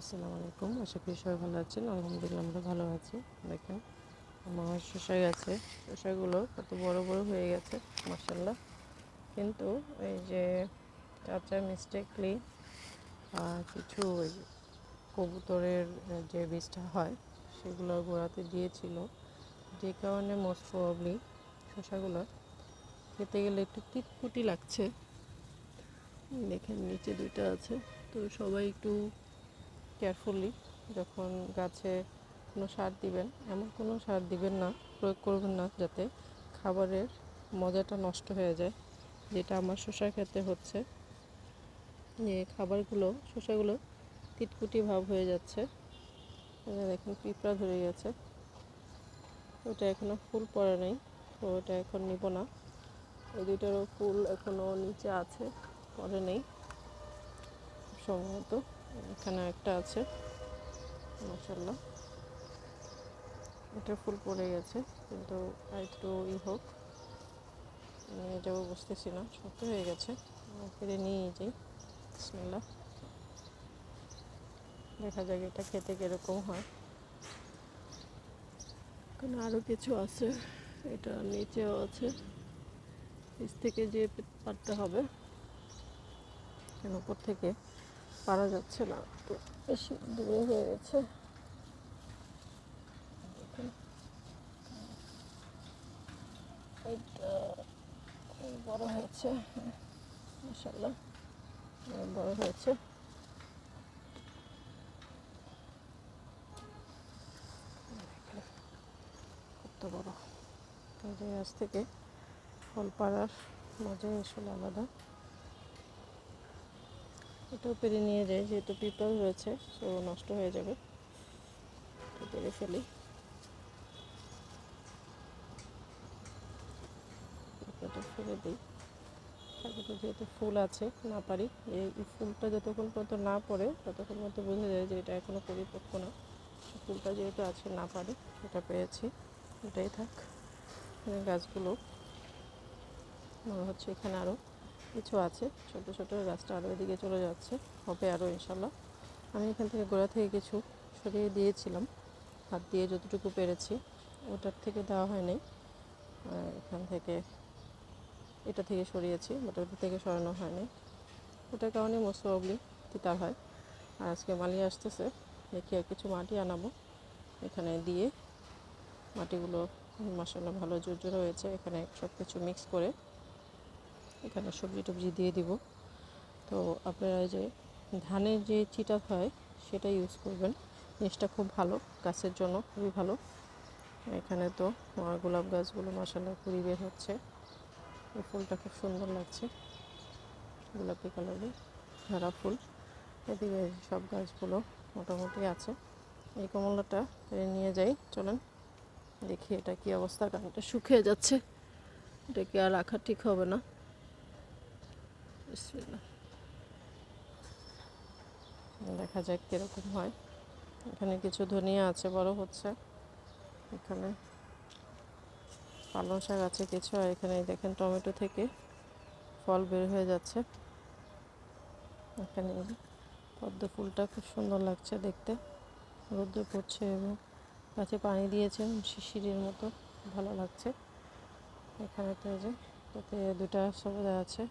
আসসালামু আলাইকুম। আশা করি সবাই ভালো আছেন। আলহামদুলিল্লাহ আমরা ভালো আছি। দেখেন, আমার শসা গেছে শসাগুলো কত বড় বড় হয়ে গেছে মাসাল্লাহ কিন্তু এই যে চাচা মিস্টেকলি কিছু ওই কবুতরের যে বীজটা হয়, সেগুলো গোড়াতে দিয়েছিল। যে কারণে মোস্ট প্রবাবলি শসাগুলো খেতে গেলে একটু তিতকুটি লাগছে। দেখেন, নিচে দুইটা আছে। তো সবাই একটু কেয়ারফুলি যখন গাছে কোনো সার দিবেন, এমন কোনো সার দিবেন না, প্রয়োগ করবেন না যাতে খাবারের মজাটা নষ্ট হয়ে যায়, যেটা আমার শসা খেতে হচ্ছে। যে খাবারগুলো, শসাগুলো তিটকুটি ভাব হয়ে যাচ্ছে। দেখুন, পিঁপড়া ধরে গেছে। ওটা এখনও ফুল পড়ে নেই, তো ওটা এখন নিব না। এই দুইটারও ফুল এখনও নিচে আছে পরে নেই। সম্ভবত। এখানে একটা আছে। মশাল্লা এটা ফুল পড়ে গেছে, কিন্তু একটু ই হোক। আমি যাব বুঝতেছি না, শক্ত হয়ে গেছে। ফিরে নিয়ে যাই। বিসমিল্লা দেখা যাক এটা খেতে কীরকম হয়। এখানে আরও কিছু আছে, এটা নিচেও আছে। নিচ থেকে যে পারতে হবে উপর থেকে। পারা যাচ্ছে না। একটু বেশি দূরে হয়ে গেছে। এটা বড় হয়েছে। মশাল্লা বড় হয়েছে। কত বড়। এই গাছ থেকে ফল পাড়ার মজাই আসলে আলাদা। এটাও পেরে নিয়ে যায় যেহেতু পিঁপড়া রয়েছে, তো নষ্ট হয়ে যাবে। পেরে ফেলি। ফেলে দিই। তারপরে যেহেতু ফুল আছে, না পারি, এই ফুলটা যতক্ষণ পর্যন্ত না পড়ে, ততক্ষণ পর্যন্ত বোঝা যায় যে এটা এখনও পরিপক্ক না। ফুলটা যেহেতু আছে, না পারে, এটা পেয়েছি। এটাই থাক। গাছগুলো, মনে হচ্ছে এখানে আরও কিছু আছে। ছোট ছোট গাছটা আরও এদিকে চলে যাচ্ছে। হবে আরও ইনশাল্লাহ। আমি এখান থেকে গোড়া থেকে কিছু সরিয়ে দিয়েছিলাম। হাত দিয়ে যতটুকু পেরেছি, ওটার থেকে দেওয়া হয়নি এখান থেকে এটা থেকে সরিয়েছি, বাট ওটা থেকে সরানো হয়নি ওটার কারণে মোস্ট প্রবলি তিতার হয়। আর আজকে মালি আসতেছে, দেখি আর কিছু মাটি আনাবো। এখানে দিয়ে মাটিগুলো মশলা ভালো জোর জোর হয়েছে। এখানে সব কিছু মিক্স করে এখানে সবজি টবজি দিয়ে দিব। তো আপনারা যে ধানের যে চিটা হয়, সেটা ইউজ করবেন। জিনিসটা খুব ভালো, গাছের জন্য খুবই ভালো। এখানে তো গোলাপ গাছগুলো মশালা কুড়ি বের হচ্ছে। ফুলটা খুব সুন্দর লাগছে। গোলাপি কালারের ঝাড়া ফুল। এদিকে সব গাছগুলো মোটামুটি আছে। এই কমলাটা নিয়ে যাই, চলেন। দেখি এটা কি অবস্থা কারণ এটা শুকিয়ে যাচ্ছে। এটা কি আর রাখা ঠিক হবে না। দেখা যাক কীরকম হয়। এখানে কিছু ধনিয়া আছে, বড় হচ্ছে। এখানে পালং শাক আছে কিছু, আর এখানে দেখেন টমেটো থেকে ফল বের হয়ে যাচ্ছে। এখানে পদ্ম ফুলটা খুব সুন্দর লাগছে দেখতে। রোদ্র পড়ছে এবং গাছে পানি দিয়েছে শিশিরের মতো ভালো লাগছে। এখানে তো যে তাতে দুটা সবুজা আছে।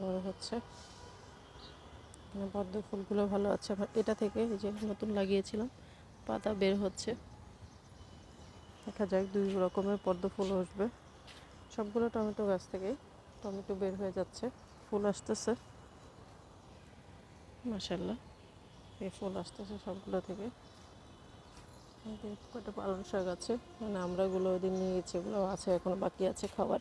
বড় হচ্ছে। পদ্ম ফুলগুলো ভালো আছে। আবার এটা থেকে এই যে নতুন লাগিয়েছিলাম, পাতা বের হচ্ছে। দেখা যাক দুই রকমের পদ্ম ফুল আসবে। সবগুলো টমেটো গাছ থেকেই টমেটো বের হয়ে যাচ্ছে। ফুল আসতেছে। মাসাল্লাহ এই ফুল আসতেছে সবগুলো থেকে। কটা পালং শাক আছে মানে আমরাগুলো ওদিন নিয়ে গেছি, ওগুলো আছে, এখনও বাকি আছে খাবার।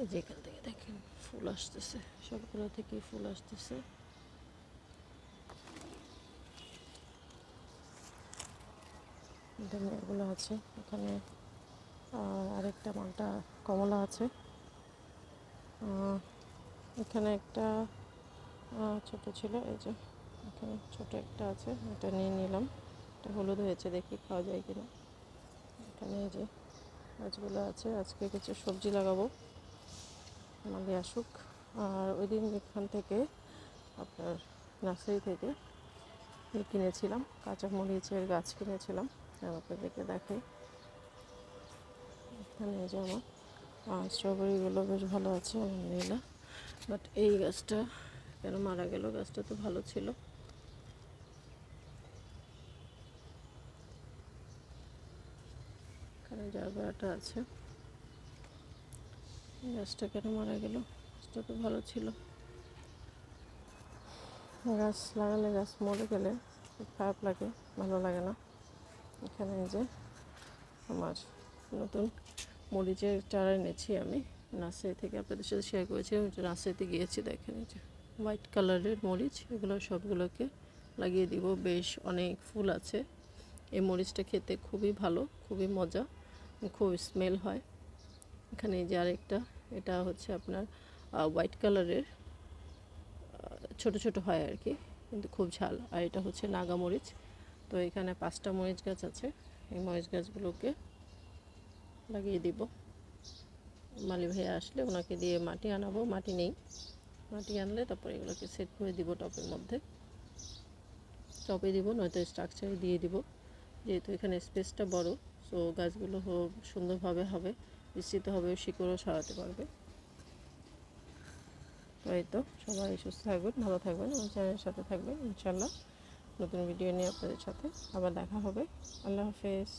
এই যে এখান থেকে দেখেন ফুল আসতেছে, সবগুলো থেকেই ফুল আসতেছে। ধনিয়াগুলো আছে, এখানে আরেকটা মালটা, কমলা আছে। এখানে একটা ছোট ছিল, এই যে, এখানে ছোট একটা আছে, এটা নিয়ে নিলাম। এটা হলুদ হয়েছে, দেখি খাওয়া যায় কিনা। এখানে এই যে, গাছগুলো আছে, আজকে কিছু সবজি লাগাবো। মালি আসুক। আর ওই দিন এখান থেকে আপনার নার্সারি থেকে কিনেছিলাম কাঁচা মরিচের গাছ কিনেছিলাম। আপনাদেরকে দেখাই। এখানে যে আমার স্ট্রবেরিগুলো বেশ ভালো আছে আলহামদুলিল্লাহ বাট এই গাছটা, কেন মারা গেল, গাছটা তো ভালো ছিল। এখানে জারবারাটা আছে। গাছটা কেন মারা গেল? গাছটা তো ভালো ছিল। গাছ লাগালে গাছ মরে গেলে খুব খারাপ লাগে, ভালো লাগে না। এখানে যে আমার নতুন মরিচের চারা এনেছি আমি। নার্সারি থেকে আপনাদের সাথে শেয়ার করেছি, আমি নার্সারিতে গিয়েছি দেখেন যে হোয়াইট কালারের মরিচ, এগুলো সবগুলোকে লাগিয়ে দিব। বেশ অনেক ফুল আছে। এই মরিচটা খেতে খুবই ভালো, খুবই মজা, খুব স্মেল হয়। এখানে যে আরেকটা এটা হচ্ছে আপনার হোয়াইট কালারের ছোট ছোট হয় আর কি কিন্তু খুব ঝাল। আর এটা হচ্ছে নাগা মরিচ। তো এখানে পাঁচটা মরিচ গাছ আছে। এই মরিচ গাছগুলোকে লাগিয়ে দিব। মালি ভাইয়া আসলে ওনাকে দিয়ে মাটি আনাবো, মাটি নেই। মাটি আনলে তারপরে এগুলোকে সেট করে দিব টপের মধ্যে। টপে দিব, নয়তো স্ট্রাকচারে দিয়ে দিব। যেহেতু এখানে স্পেসটা বড় সো গাছগুলো সুন্দরভাবে হবে। বিস্তৃত হবে শিকড়ও সারাতে পারবে। তো এই তো, সবাই সুস্থ থাকবেন, ভালো থাকবেন এবং চ্যানেলের সাথে থাকবেন ইনশাল্লাহ নতুন ভিডিও নিয়ে আপনাদের সাথে আবার দেখা হবে। আল্লাহ হাফেজ।